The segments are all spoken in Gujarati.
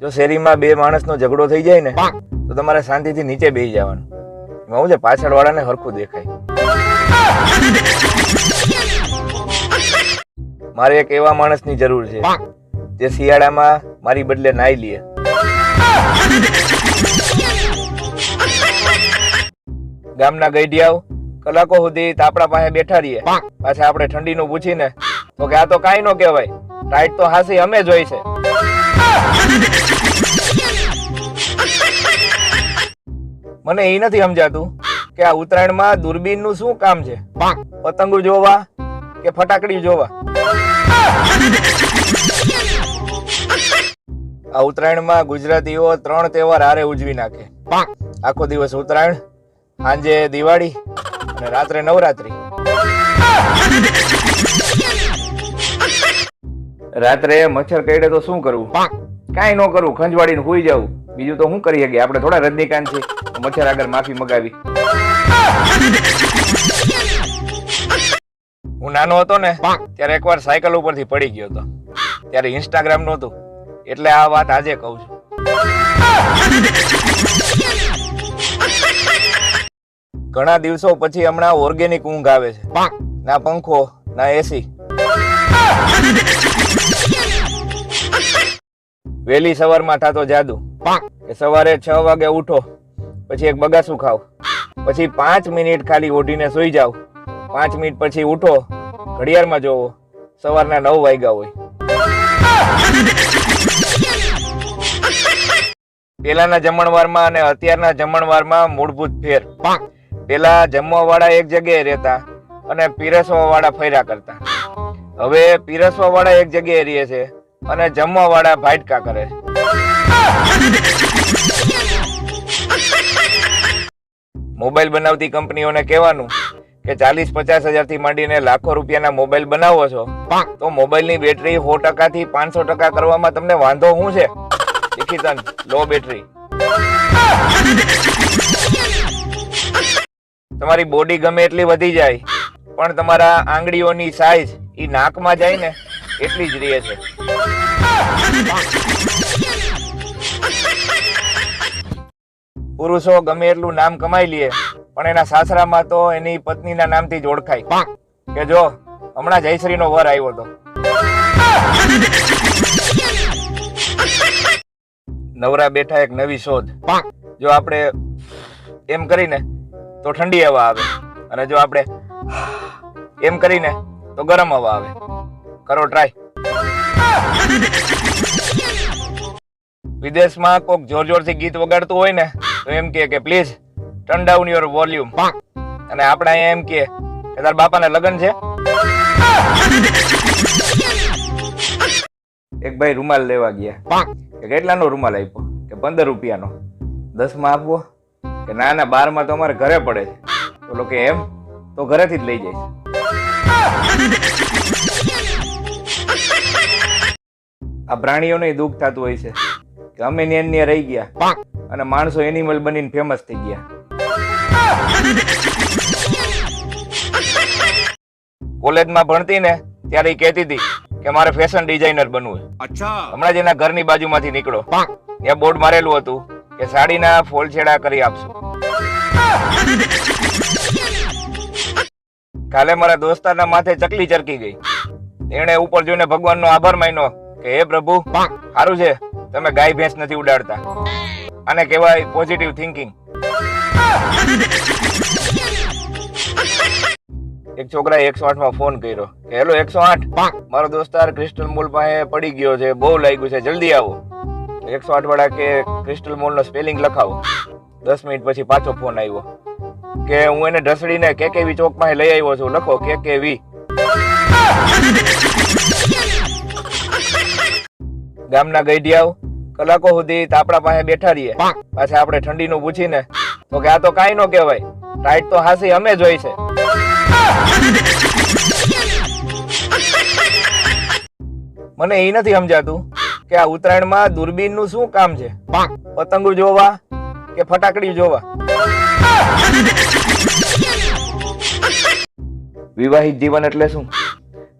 જો શેરીમાં બે માણસનો ઝઘડો થઈ જાય ને તો તમારે શાંતિથી નીચે બેસી જવાનું. હું છે પાછળ વાળાને હરખું દેખાય. મારે એક એવા માણસની જરૂર છે જે શિયાળામાં મારી બદલે નાઈ લે. ગામના ગઈડિયાઓ કલાકો સુધી તાપડા પાસે બેઠા રહીએ. પાછા આપણે ઠંડીનું પૂછીને તો કે આ તો કાંઈ નો કહેવાય. ટાઈટ તો હાસી અમે જ હોય છે. મને એ નથી સમજાતું કે આ ઉત્તરાયણમાં દૂરબીનનું શું કામ છે? પતંગો જોવા કે ફટાકડી જોવા? આ ઉત્તરાયણમાં ગુજરાતીઓ ત્રણ તહેવાર હારે ઉજવી નાખે. આખો દિવસ ઉત્તરાયણ, સાંજે દિવાળી અને રાત્રે નવરાત્રી. રાત્રે મચ્છર કરડે તો શું કરવું કાંઈ ન કરવું ખંજવાડીને હોઈ જવું બીજું તો શું કરી શકીએ? આપણે થોડા રજનીકાંત છે. મચ્છર આગળ માફી મગાવી. હું નાનો હતો ને ત્યારે એકવાર સાયકલ ઉપરથી પડી ગયો હતો. ત્યારે ઇન્સ્ટાગ્રામ નહોતું. એટલે આ વાત આજે કહું છું. ઘણા દિવસો પછી હમણાં ઓર્ગેનિક ઊંઘ આવે છે. ના પંખો ના એસી વહેલી સવારમાં થતો જાદુ. કે સવારે છ વાગે ઉઠો પછી એક બગાસું ખાવ. પછી પાંચ મિનિટ ખાલી ઓઢીને સુઈ જાવ. પાંચ મિનિટ પછી ઉઠો ઘડિયાળમાં જોવો. સવારના નવ વાગ્યા હોય. પેલાના જમણવારમાં અને અત્યારના જમણવારમાં મૂળભૂત ફેર. પેલા જમવા વાળા એક જગ્યાએ રહેતા અને પીરસવા વાળા ફર્યા કરતા. હવે પીરસવા વાળા એક જગ્યાએ રહે છે. અને જમવા વાળા ભાટકા કરે મોબાઈલ બનાવતી કંપનીઓને કહેવાનું કે ચાલીસ પચાસ હજારથી માંડીને લાખો રૂપિયાના મોબાઈલ બનાવો છો, તો મોબાઈલની બેટરી સો ટકા થી પાંચસો ટકા કરવામાં તમને વાંધો શું છે? લિખિતન, લો બેટરી. તમારી બોડી ગમે એટલી વધી જાય, પણ તમારા આંગળીઓની સાઈઝ ઈ નાકમાં જાય ને, એટલી જ રહે છે. પુરુષો ગમે એટલું નામ કમાઈ લે, પણ એના સાસરામાં તો એની પત્નીના નામથી જ ઓળખાય. કે જો, હમણાં જયશ્રીનો વર આવ્યો હતો નવરા બેઠા એક નવી શોધ. જો આપણે એમ કરીને તો ઠંડી હવા આવે, અને જો આપણે એમ કરીને તો ગરમ હવા આવે. કરો ટ્રાય વિદેશમાં કોક જોર જોરથી ગીત વગાડતું હોય ને, તો એમ કે કે please turn down your volume અને આપણે અહીંયા એમ કે કે, તાર બાપાને લગન છે. એક ભાઈ રૂમાલ લેવા ગયા. કે કેટલાનો રૂમાલ આપ્યો? કે પંદર રૂપિયાનો. દસમાં આપવો? કે ના ના બારમાં તો અમારે ઘરે પડે છે. તો લોકો એમ, તો ઘરેથી જ લઈ જાય આ પ્રાણીઓને દુઃખ થતું હોય છે. કે અમે નેન્ય રહી ગયા. અને માણસો એનિમલ બનીને ફેમસ થઈ ગયા. કોલેજમાં ભણતી ને ત્યારે એ કહેતી હતી કે મારે ફેશન ડિઝાઇનર બનવું અચ્છા. હમણાં જ એના ઘરની બાજુમાંથી નીકળો. ત્યાં બોર્ડ મારેલું હતું કે સાડીના ફોલછેડા કરી આપશો. કાલે મારા દોસ્તારના માથે ચકલી ચરકી ગઈ. એણે ઉપર જોઈને ભગવાનનો આભાર માન્યો. કે હે પ્રભુ સારું છે. તમે ગાય ભેંસ નથી ઉડાડતા. અને કહેવાય પોઝિટિવ થિંકિંગ એક છોકરાએ એકસો આઠમાં ફોન કર્યો. કે હેલો એકસો આઠ. મારો દોસ્તાર ક્રિસ્ટલ મોલ પાસે પડી ગયો છે. બહુ લાગ્યું છે. જલ્દી આવો. એકસો આઠ વાળા કે ક્રિસ્ટલ મોલ નો સ્પેલિંગ લખાવો. દસ મિનિટ પછી પાછો ફોન આવ્યો. કે હું એને ઢસડીને કે કેવી ચોક પાસે લઈ આવ્યો છું. લખો કે કે વી ગામના ગઈઢિયાઓ કલાકો સુધી તાપડા પાસે બેઠા રહીએ. પાછા આપણે ઠંડીનું પૂછીને તો કે આ તો કાંઈ નો કહેવાય. ટાઈટ તો હાસી અમે જ હોય છે. મને એ નથી સમજાતું કે આ ઉત્તરાયણમાં દૂરબીનનું શું કામ છે? પતંગો જોવા કે ફટાકડી જોવા? વિવાહિત જીવન એટલે શું?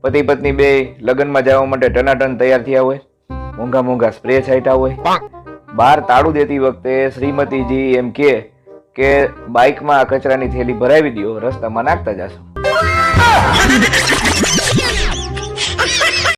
પતિ પત્ની બે લગ્નમાં જવા માટે ટનાટન તૈયાર થયા હોય? મોંઘા મોંઘા સ્પ્રે છાંટ્યા હોય. બહાર તાળું દેતી વખતે શ્રીમતીજી એમ કે કે, બાઇકમાં કચરાની થેલી ભરાવી દો રસ્તામાં નાખતા જાશો.